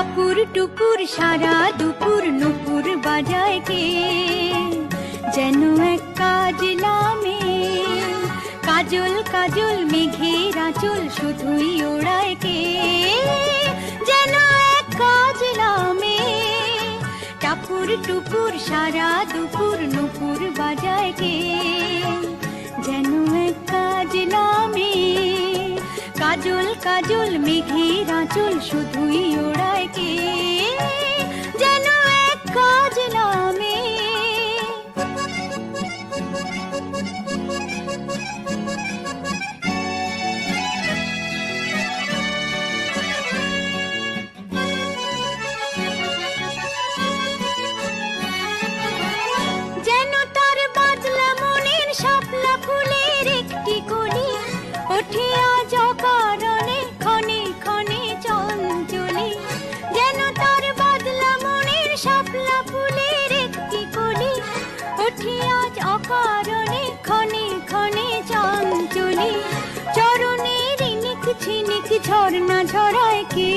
টাপুর টুপুর, সারা দুপুর নুপুর বাজায় কে? যেন এক কাজলামে কাজল কাজল মেঘের আঁচল শুধুই ওড়ায় কে? যেন এক কাজলামে টাপুর টুপুর, সারা দুপুর নুপুর বাজায় কে? যেন এক কাজলামে কাজল কাজল মেঘের আঁচল শুধুই ওড়ায় কে? ঝর্ণা ঝরায় কে?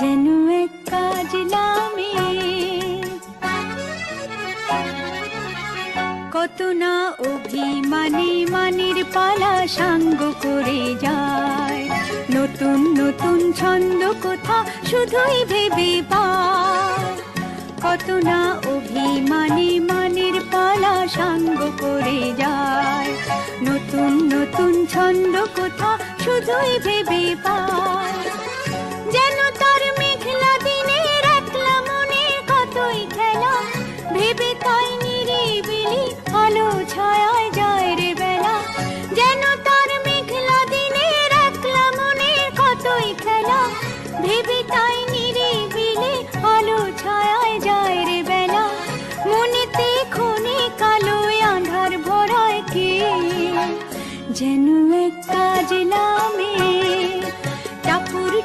যেন এক কাজলামে কত না অভিমানে মানের পালা সাঙ্গ করে যায়। নতুন নতুন ছন্দ কোথা শুধুই ভেবে পায়। কত না অভিমানে মানের পালা সাঙ্গ করে যায়। নতুন নতুন ছন্দ কোথা শুধুই ভেবে পায় যেন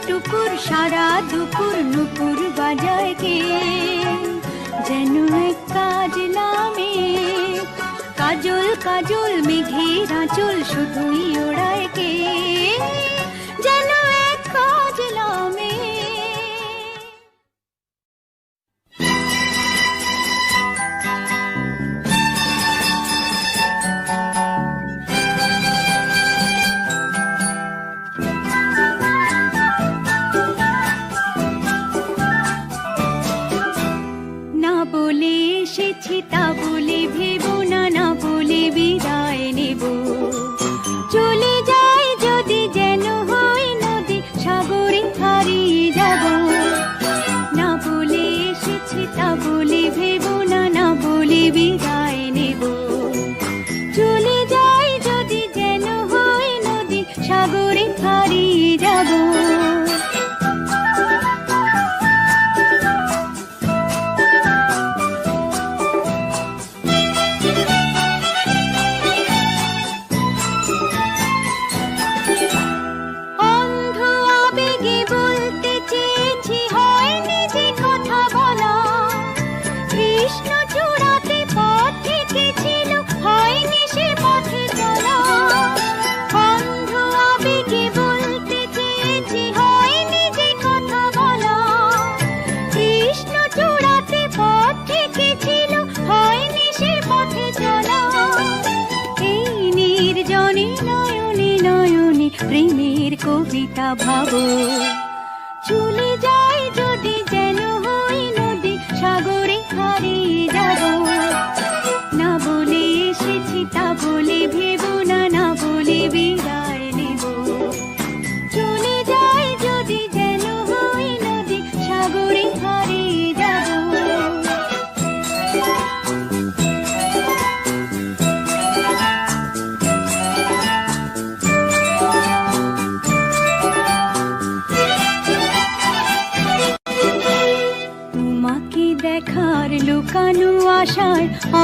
টুকুর সারা দুপুর নুপুর বাজায় কে? যেন এক কাজলামে কাজল কাজল মেঘের আঁচল শুধুই ওড়ায় ভাবো।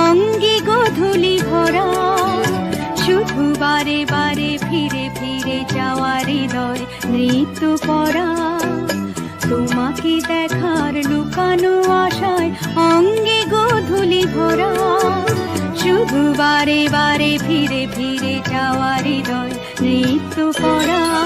অঙ্গে গধুলি ভরা, শুধু বারে বারে ফিরে ফিরে যাওয়ার হৃদয় নৃত্য করা তোমাকে দেখার লুকানো আশায় অঙ্গে গধুলি ভরা, শুধু বারে বারে ফিরে ফিরে যাওয়ার হৃদয় নৃত্য করা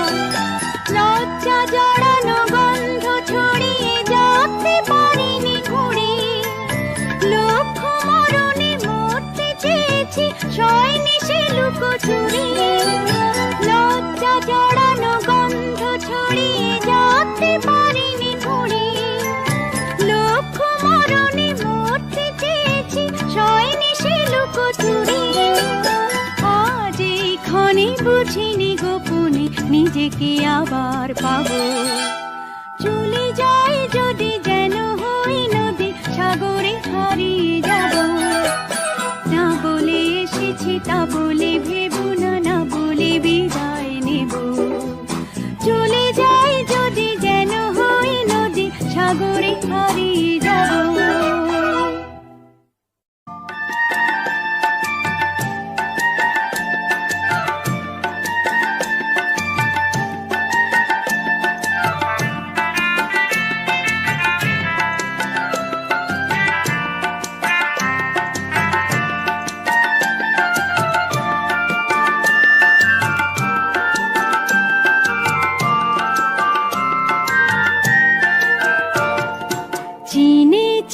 ছড়িয়ে বুঝিনি গোপনে, নিজেকে আবার পাবো। চলে যায় যদি যেন হই নদী, সাগরে হারিয়ে যাব। না বলে এসেছি, তা বলে ভেবে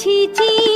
奇迹。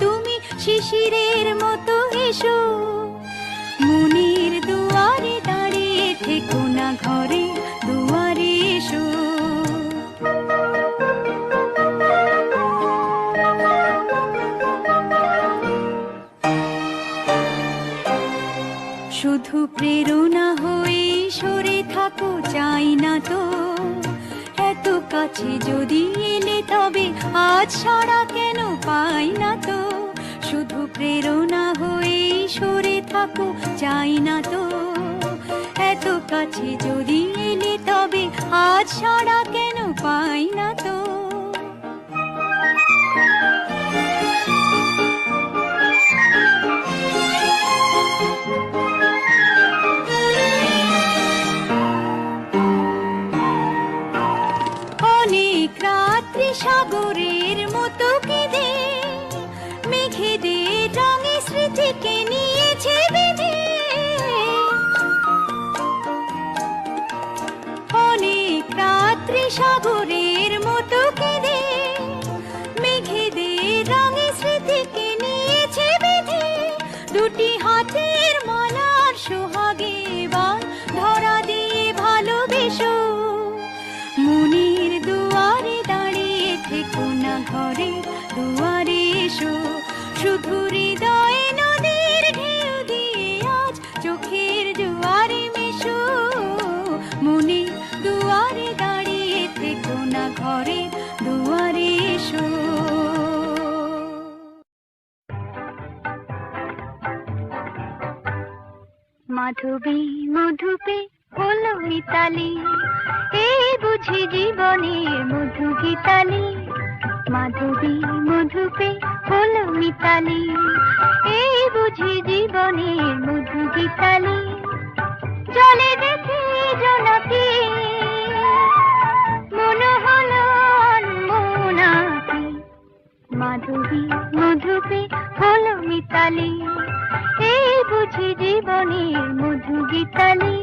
তুমি শিশিরের মতো এসো। দুয়ারে দাঁড়িয়ে থেকো না ঘরে দুয়ারে এসো। শুধু প্রেরণ চাই না তো। এত কাছে যদি এলে তবে আজ সারা কেন পাই না তো? শুধু প্রেরণা হয়ে সরে থাকো চাই না তো। এত কাছে যদি এলে তবে আজ সারা কেন পাই না তো? ছবি মধুপে হলো মিতালি। এই বুঝি জীবনের মধু গীতালি।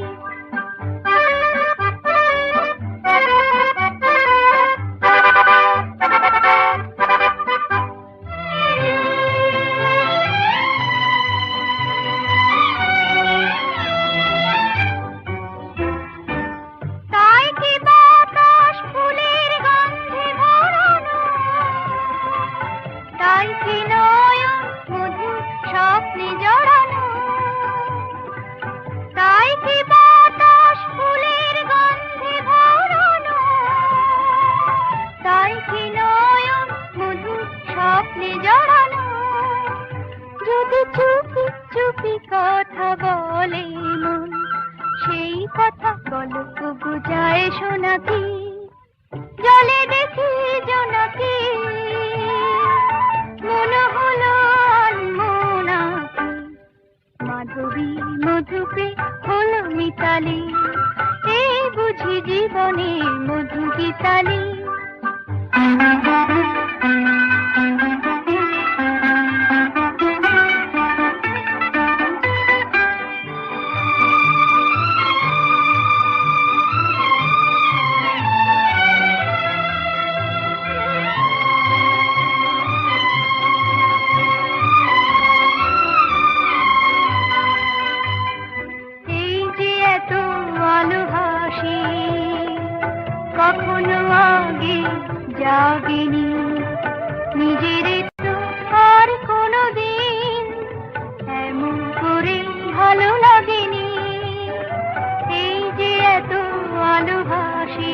ভালোবাসি।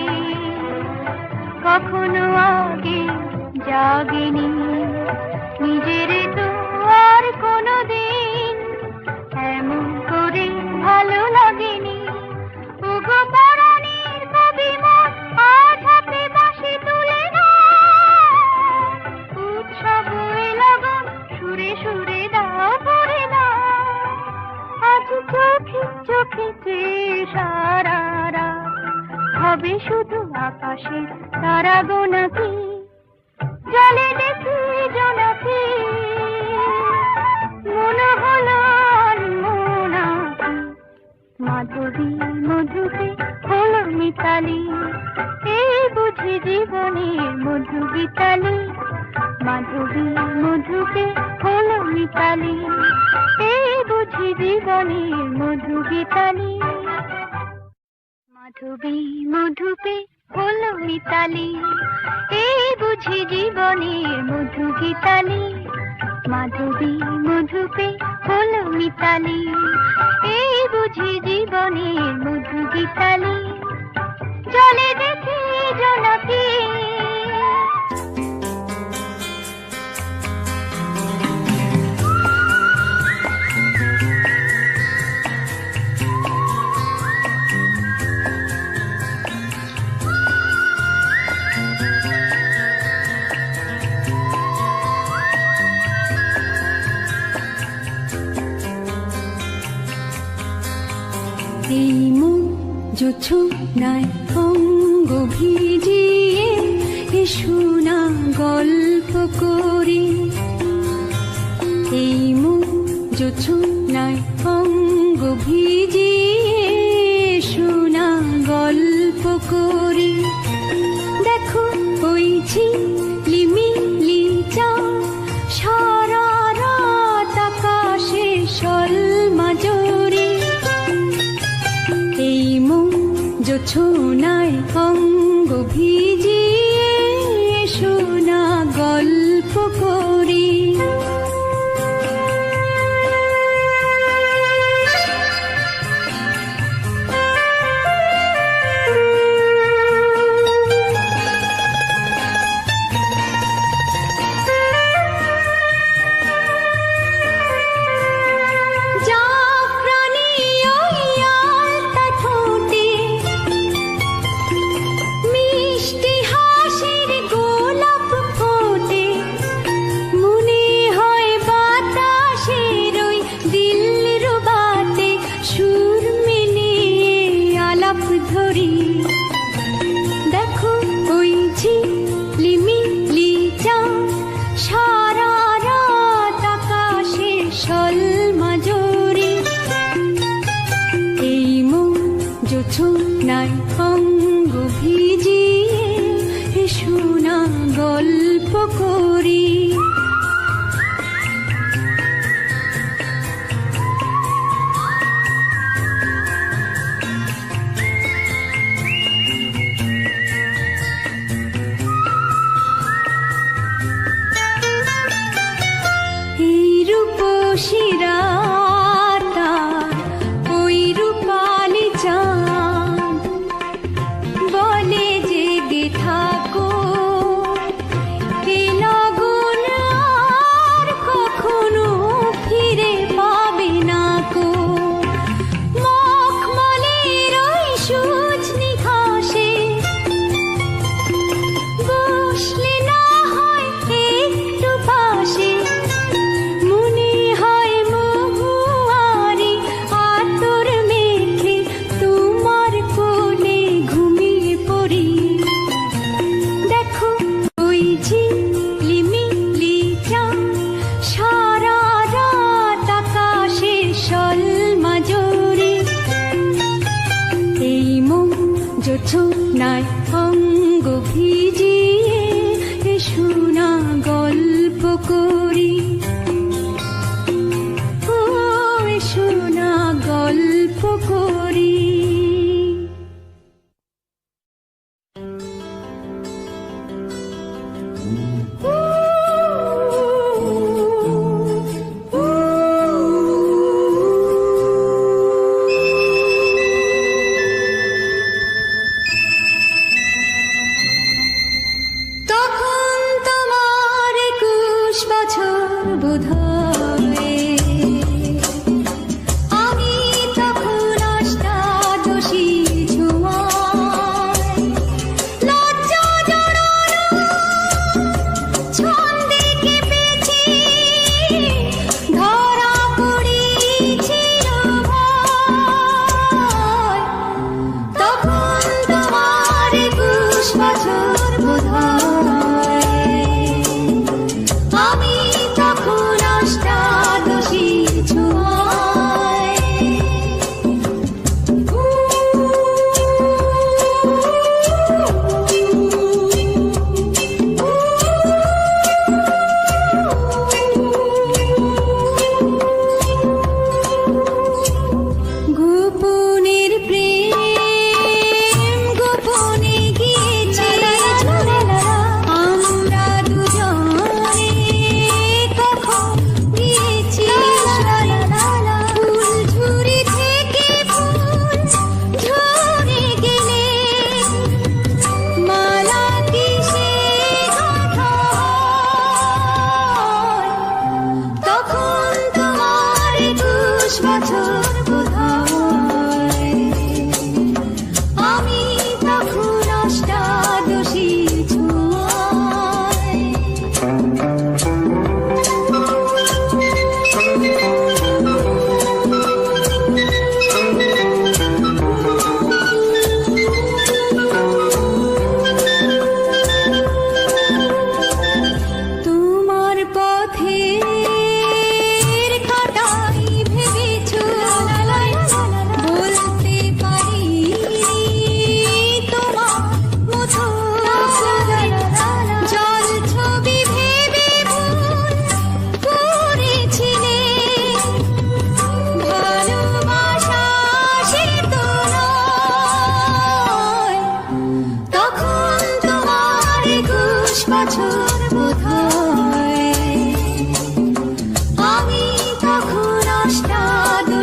কখনো আগে জাগিনি। নিজের হবে শুধু আকাশে তারা গোনাকি জলে দেখি জোনাকি। মনে হল মোনাকি মাধবী মধুকে হল মিতালি। এই বুঝি জীবনের মধু বিতালি। মাধবী মধুকে হল মিতালি। এই বুঝি জীবনের মধু বিতালি। মাধবী মধুপে হলো মিতালি। এই বুঝি জীবনের মধু গীতালি। মাধবী মধুপে হলো মিতালি। এই বুঝি জীবনের মধু গীতালি। জলে দেখি জোনাকি কিছু নাই, অঙ্গ ভিজিয়ে এসো না গল্প করি। এই মুখ যছু অঙ্গ ভিজিয়ে এসো গল্প করি। দেখো, ওই ঝিলিমিলি চা छूना को 모두 모두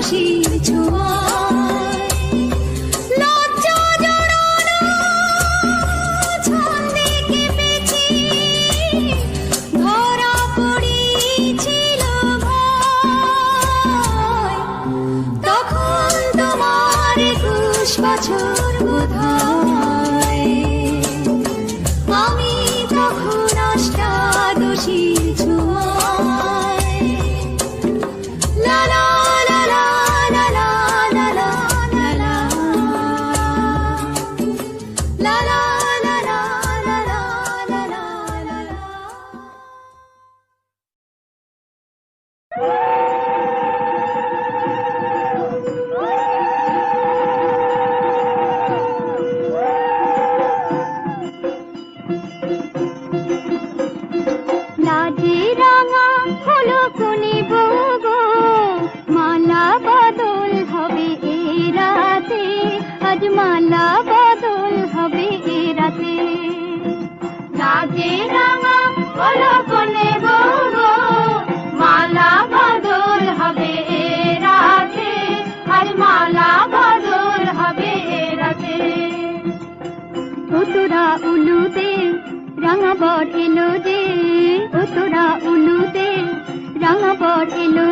খুশির ছোঁয়া নানা বদল হবে মালা হবে রাতে। আর মালা হবে রাতে। উলুতে রঙা বট এলো দে উলুতে রঙা বট এলো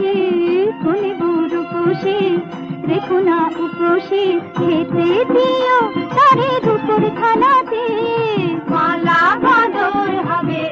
বসে কোনে গুরু কোষে রেখো না উপসে, খেতে দিও তারে দুপুর খানাতে। মালা বাদর হবে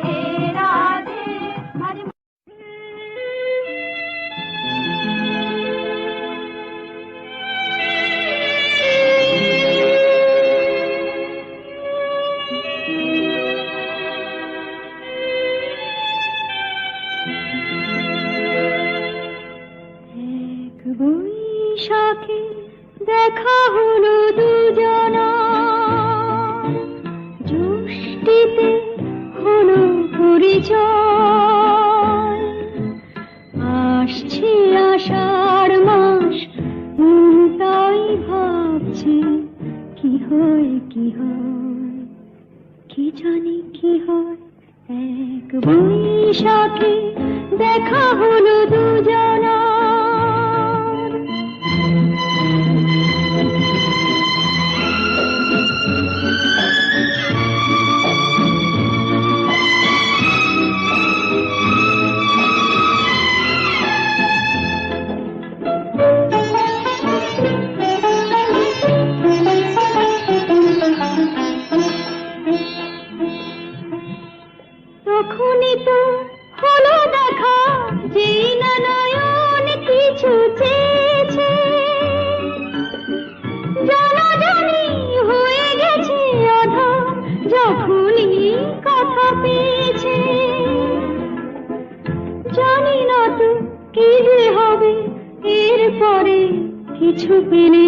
বৈশাখী দেখা হলো দুজনা। কিছু পেলে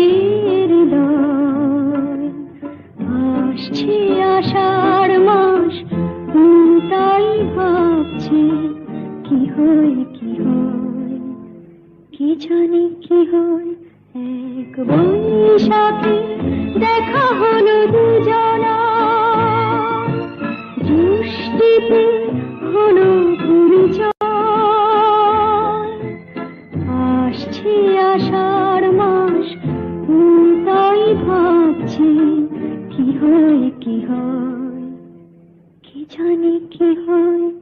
আষাঢ় মাস তাই ভাবছি, কি হয় কি হয়? কি জানি কি হয়? এক সাথে দেখা হলো দুজনা। দৃষ্টিতে হলো পরিচয়। জানি